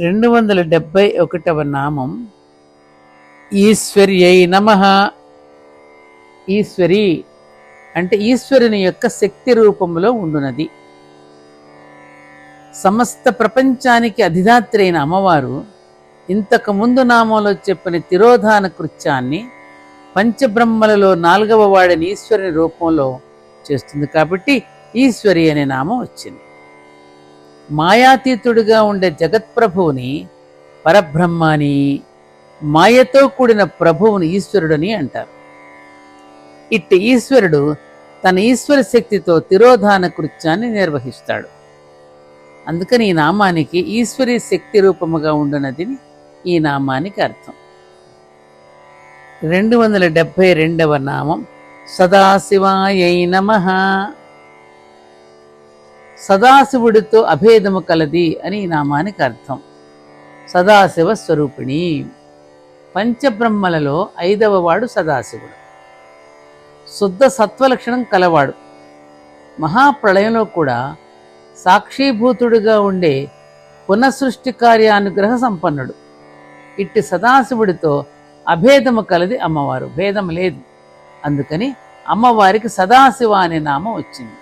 రెండు వందల డెబ్బై ఒకటవ నామం. ఈశ్వర్యై నమ. ఈశ్వరి అంటే ఈశ్వరుని యొక్క శక్తి రూపంలో ఉండునది. సమస్త ప్రపంచానికి అధిదాత్రైన అయిన అమ్మవారు ఇంతకు ముందు నామంలో చెప్పిన తిరోధాన కృత్యాన్ని పంచబ్రహ్మలలో నాలుగవ వాడిని ఈశ్వరుని రూపంలో చేస్తుంది కాబట్టి ఈశ్వరి అనే నామం వచ్చింది. మాయాతీతుడిగా ఉండే జగత్ప్రభువుని పరబ్రహ్మాని మాయతో కూడిన ప్రభువుని ఈశ్వరుడని అంటారు. ఇట్టి ఈశ్వరుడు తన ఈశ్వర శక్తితో తిరోధాన కృత్యాన్ని నిర్వహిస్తాడు. అందుకని ఈ నామానికి ఈశ్వరి శక్తి రూపముగా ఉండునది ఈ నామానికి అర్థం. రెండు వందల డెబ్భై రెండవ నామం సదాశివాయై నమ. సదాశివుడితో అభేదము కలది అని ఈ నామానికి అర్థం. సదాశివ స్వరూపిణి. పంచబ్రహ్మలలో ఐదవ వాడు సదాశివుడు. శుద్ధ సత్వలక్షణం కలవాడు. మహాప్రళయంలో కూడా సాక్షీభూతుడిగా ఉండే పునఃసృష్టి కార్యానుగ్రహ సంపన్నుడు. ఇట్టి సదాశివుడితో అభేదము కలది అమ్మవారు. భేదం లేదు. అందుకని అమ్మవారికి సదాశివ అనే నామం వచ్చింది.